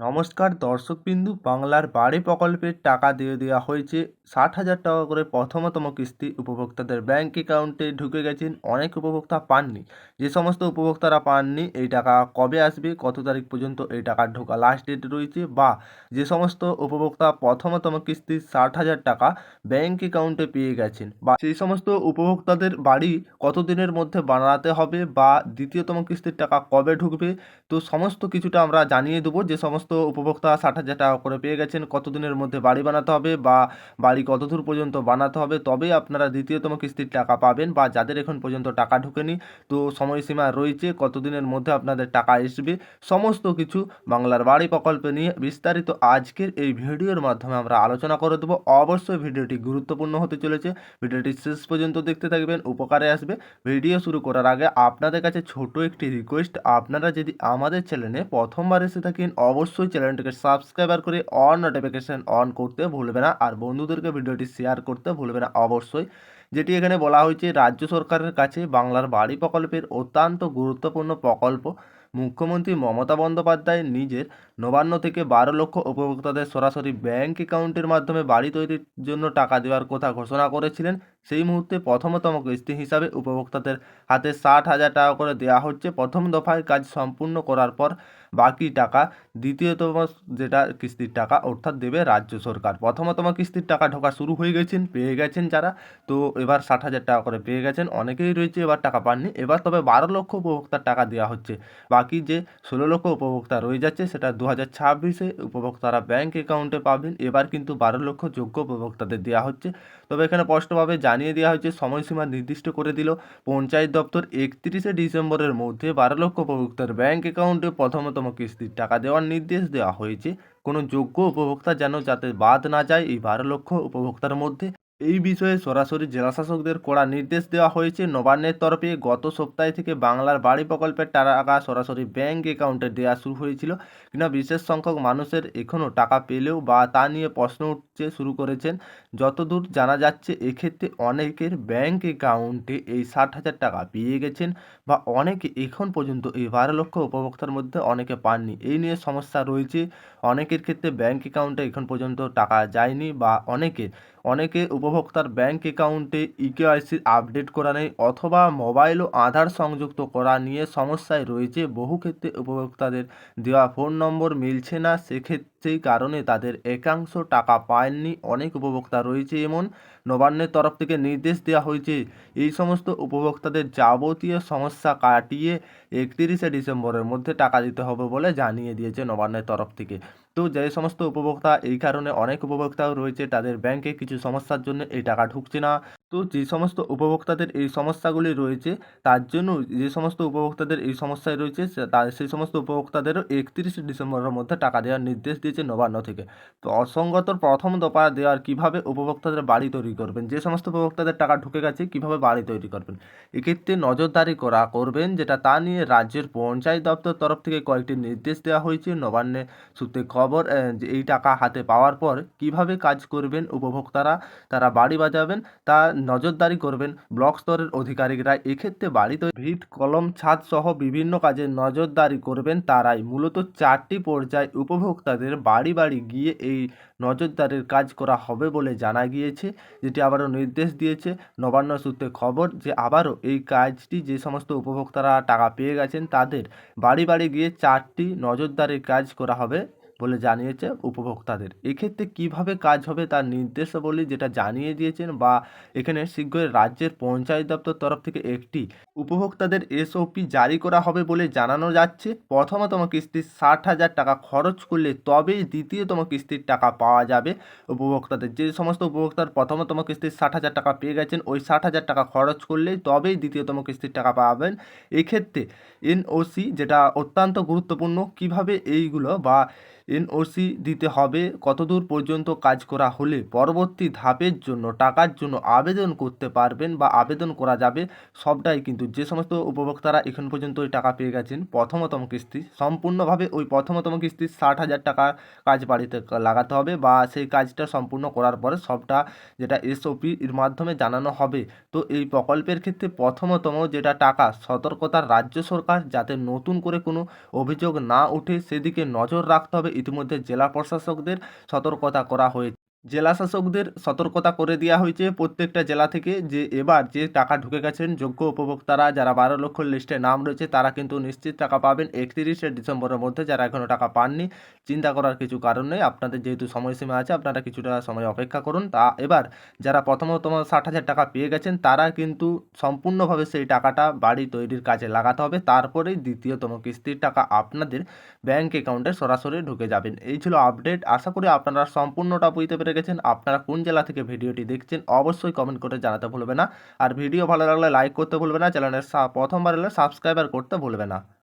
নমস্কার, দর্শকবিন্দু, বাংলার বাড়ি প্রকল্পের টাকা দিয়ে দেওয়া হয়েছে ষাট হাজার টাকা করে প্রথমতম কিস্তি। উপভোক্তাদের ব্যাঙ্ক অ্যাকাউন্টে ঢুকে গেছেন অনেক উপভোক্তা পাননি। যে সমস্ত উপভোক্তারা পাননি, এই টাকা কবে আসবে, কত তারিখ পর্যন্ত এই টাকা ঢোকা লাস্ট ডেট রয়েছে বা যে সমস্ত উপভোক্তা প্রথমতম কিস্তি ষাট হাজার টাকা ব্যাঙ্ক অ্যাকাউন্টে পেয়ে গেছেন বা সেই সমস্ত উপভোক্তাদের বাড়ি কত দিনের মধ্যে বানাতে হবে বা দ্বিতীয়তম কিস্তির টাকা কবে ঢুকবে, তো সমস্ত কিছুটা আমরা জানিয়ে দেবো। যে সমস্ত উপভোক্তা ষাট হাজার টাকা করে পেয়ে গেছেন। কতদিনের মধ্যে বাড়ি বানাতে হবে বা বাড়ি কতদূর পর্যন্ত বানাতে হবে, তবেই আপনারা দ্বিতীয়তম কিস্তির টাকা পাবেন বা যাদের এখন পর্যন্ত টাকা ঢুকেনি, তো সময়সীমা রয়েছে কতদিনের মধ্যে আপনাদের টাকা আসবে, সমস্ত কিছু বাংলার বাড়ি প্রকল্প নিয়ে বিস্তারিত আজকের এই ভিডিওর মাধ্যমে আমরা আলোচনা করে দেবো। অবশ্যই ভিডিওটি গুরুত্বপূর্ণ হতে চলেছে। ভিডিওটি শেষ পর্যন্ত দেখতে থাকবেন, উপকারে আসবে। ভিডিও শুরু করার আগে আপনাদের কাছে ছোট একটি রিকোয়েস্ট আপনারা যদি আমাদের চ্যানেলে প্রথমবার এসে থাকেন, অবশ্যই চ্যানেলটিকে সাবস্ক্রাইবার করে অন নোটিফিকেশান অন করতে ভুলবে না। আর বন্ধুদেরকে ভিডিওটি শেয়ার করতে ভুলবে না অবশ্যই। যেটি এখানে বলা হয়েছে, রাজ্য সরকারের কাছে বাংলার বাড়ি প্রকল্পের অত্যন্ত গুরুত্বপূর্ণ প্রকল্প। মুখ্যমন্ত্রী মমতা বন্দ্যোপাধ্যায় নিজের নবান্ন থেকে বারো লক্ষ উপভোক্তাদের সরাসরি ব্যাংক অ্যাকাউন্টের মাধ্যমে বাড়ি তৈরির জন্য টাকা দেওয়ার কথা ঘোষণা করেছিলেন। সেই মুহূর্তে প্রথমতম কিস্তি হিসাবে উপভোক্তাদের হাতে ষাট হাজার টাকা করে দেওয়া হচ্ছে। প্রথম দফায় কাজ সম্পূর্ণ করার পর বাকি টাকা, দ্বিতীয়তম যেটা কিস্তির টাকা, অর্থাৎ দেবে রাজ্য সরকার। প্রথমতম কিস্তির টাকা ঢোকা শুরু হয়ে গেছেন, পেয়ে গেছেন যারা। তো এবার ষাট হাজার টাকা করে পেয়ে গেছেন, অনেকেই রয়েছে এবার টাকা পাননি। এবার তবে বারো লক্ষ উপভোক্তার টাকা দেওয়া হচ্ছে। বাকি যে ষোলো লক্ষ উপভোক্তা রয়ে যাচ্ছে, সেটা দু হাজার ছাব্বিশে উপভোক্তারা ব্যাংক অ্যাকাউন্টে পাবেন। এবার কিন্তু বারো লক্ষ যোগ্য উপভোক্তাদের দেওয়া হচ্ছে। তবে এখানে স্পষ্টভাবে জানিয়ে দেওয়া হয়েছে, সময়সীমা নির্দিষ্ট করে দিল। পঞ্চায়েত দপ্তর একত্রিশে ডিসেম্বরের মধ্যে বারো লক্ষ উপভোক্তার ব্যাংক অ্যাকাউন্টে প্রথমতম কিস্তির টাকা দেওয়ার নির্দেশ দেওয়া হয়েছে। কোনো যোগ্য উপভোক্তা যেন যাতে বাদ না যায়, এই বারো লক্ষ উপভোক্তার মধ্যে এই বিষয়ে সরাসরি জেলাশাসকদের কড়া নির্দেশ দেওয়া হয়েছে। নবান্নের তরফে গত সপ্তাহে থেকে বাংলার বাড়ি প্রকল্পের টাকা সরাসরি ব্যাংক অ্যাকাউন্টে দেওয়া শুরু হয়েছিল। কিনা বিশেষ সংখ্যক মানুষের এখনও টাকা পেলেও বা তা নিয়ে প্রশ্ন উঠছে শুরু করেছেন, যতদূর জানা যাচ্ছে, এক্ষেত্রে অনেকের ব্যাংক অ্যাকাউন্টে এই ষাট হাজার টাকা পেয়ে গেছেন বা অনেকে এখন পর্যন্ত এই বারো লক্ষ উপভোক্তার মধ্যে অনেকে পাননি। এই নিয়ে সমস্যা রয়েছে। অনেকের ক্ষেত্রে ব্যাংক অ্যাকাউন্টে এখন পর্যন্ত টাকা যায়নি বা অনেকের অনেকে উপভোক্তার ব্যাংক অ্যাকাউন্টে ইকেআইসি আপডেট করা নেই অথবা মোবাইল ও আধার সংযুক্ত করা নিয়ে সমস্যায় রয়েছে। বহু ক্ষেত্রে উপভোক্তাদের দেওয়া ফোন নম্বর মিলছে না, সেক্ষেত্রেই কারণে তাদের একাংশ টাকা পায়নি। অনেক উপভোক্তা রয়েছে এমন, নবান্নের তরফ থেকে নির্দেশ দেওয়া হয়েছে। এই সমস্ত উপভোক্তাদের যাবতীয় সমস্যা কাটিয়ে একত্রিশে ডিসেম্বরের মধ্যে টাকা দিতে হবে বলে জানিয়ে দিয়েছে নবান্নের তরফ থেকে। তো যে সমস্ত উপভোক্তা এই কারণে অনেক উপভোক্তাও রয়েছে তাদের ব্যাংকে, কিছু সমস্যার জন্য এই টাকা ঢুকছে না। তো যে সমস্ত উপভোক্তাদের এই সমস্যাগুলি রয়েছে, তার জন্য যে সমস্ত উপভোক্তাদের এই সমস্যায় রয়েছে সেই সমস্ত উপভোক্তাদেরও একত্রিশে ডিসেম্বরের মধ্যে টাকা দেওয়ার নির্দেশ দিয়েছে নবান্ন থেকে। তো অসঙ্গত প্রথম দফা দেওয়ার কীভাবে উপভোক্তাদের বাড়ি তৈরি করবেন, যে সমস্ত উপভোক্তাদের টাকা ঢুকে গেছে কীভাবে বাড়ি তৈরি করবেন, এক্ষেত্রে নজরদারি করা করবেন, যেটা তা নিয়ে রাজ্যের পঞ্চায়েত দপ্তর তরফ থেকে কয়েকটি নির্দেশ দেওয়া হয়েছে। নবান্নে সূত্রে খবর যে এই টাকা হাতে পাওয়ার পর কীভাবে কাজ করবেন উপভোক্তারা, তারা বাড়ি বাজাবেন, তা নজরদারি করবেন ব্লক স্তরের অধিকারিকরা। এক্ষেত্রে বাড়িতে ভিত, কলম, ছাদ সহ বিভিন্ন কাজে নজরদারি করবেন তারাই। মূলত চারটি পর্যায়ে উপভোক্তাদের বাড়ি বাড়ি গিয়ে এই নজরদারির কাজ করা হবে বলে জানা গিয়েছে, যেটি আবারও নির্দেশ দিয়েছে। নবান্ন সূত্রে খবর যে আবারও এই কাজটি যে সমস্ত উপভোক্তারা টাকা পেয়ে গেছেন তাদের বাড়ি বাড়ি গিয়ে চারটি নজরদারির কাজ করা হবে। বলে জানিয়েছে উপভোক্তাদের। এক্ষেত্রে কীভাবে কাজ হবে তার নির্দেশাবলী যেটা জানিয়ে দিয়েছেন বা এখানে শীঘ্রই রাজ্যের পঞ্চায়েত দপ্তর তরফ থেকে একটি উপভোক্তাদের এসওপি জারি করা হবে বলে জানানো যাচ্ছে। প্রথমতম কিস্তির ষাট হাজার টাকা খরচ করলে তবেই দ্বিতীয়তম কিস্তির টাকা পাওয়া যাবে। উপভোক্তাদের যে সমস্ত উপভোক্তার প্রথমতম কিস্তির ষাট হাজার টাকা পেয়ে গেছেন, ওই ষাট হাজার টাকা খরচ করলেই তবেই দ্বিতীয়তম কিস্তির টাকা পাবেন। এক্ষেত্রে এনওসি যেটা অত্যন্ত গুরুত্বপূর্ণ, কীভাবে এইগুলো বা এনওসি দিতে হবে। কতদূর পর্যন্ত কাজ করা হলে পরবর্তী ধাপের জন্য, টাকার জন্য আবেদন করতে পারবেন বা আবেদন করা যাবে, সবটাই কিন্তু যে সমস্ত উপভোক্তারা এখন পর্যন্ত ওই টাকা পেয়ে গেছেন, প্রথমতম কিস্তি, সম্পূর্ণভাবে ওই প্রথমতম কিস্তির ষাট হাজার টাকা কাজ বাড়িতে লাগাতে হবে বা সেই কাজটা সম্পূর্ণ করার পরে সবটা যেটা এসওপি এর মাধ্যমে জানানো হবে। তো এই প্রকল্পের ক্ষেত্রে প্রথমতম যেটা টাকা সতর্কতার রাজ্য সরকার যাতে নতুন করে কোনো অভিযোগ না ওঠে, সেদিকে নজর রাখতে হবে। ইতিমধ্যে জেলা প্রশাসকদের সতর্কতা করা হয়েছে। জেলা শাসকদের সতর্কতা করে দেওয়া হয়েছে প্রত্যেকটা জেলা থেকে যে এবার যে টাকা ঢুকে গেছেন যোগ্য উপভোক্তারা, যারা বারো লক্ষ লিস্টে নাম রয়েছে, তারা কিন্তু নিশ্চিত টাকা পাবেন। একত্রিশে ডিসেম্বরের মধ্যে যারা এখনও টাকা পাননি, চিন্তা করার কিছু কারণ নেই। আপনাদের যেহেতু সময়সীমা আছে, আপনারা কিছুটা সময় অপেক্ষা করুন। তা এবার যারা প্রথমতম ষাট হাজার টাকা পেয়ে গেছেন, তারা কিন্তু সম্পূর্ণভাবে সেই টাকাটা বাড়ি তৈরির কাজে লাগাতে হবে। তারপরেই দ্বিতীয়তম কিস্তির টাকা আপনাদের ব্যাংক অ্যাকাউন্টে সরাসরি ঢুকে যাবেন। এই ছিল আপডেট। আশা করি আপনারা সম্পূর্ণটা বুঝতে পেরে গেছেন, আপনারা কোন জেলা থেকে ভিডিওটি দেখছেন অবশ্যই কমেন্ট করে জানাতে ভুলবে না। আর ভিডিও ভালো লাগলে লাইক করতে ভুলবে না, চ্যানেলের প্রথমবার হলে সাবস্ক্রাইবার করতে ভুলবে না।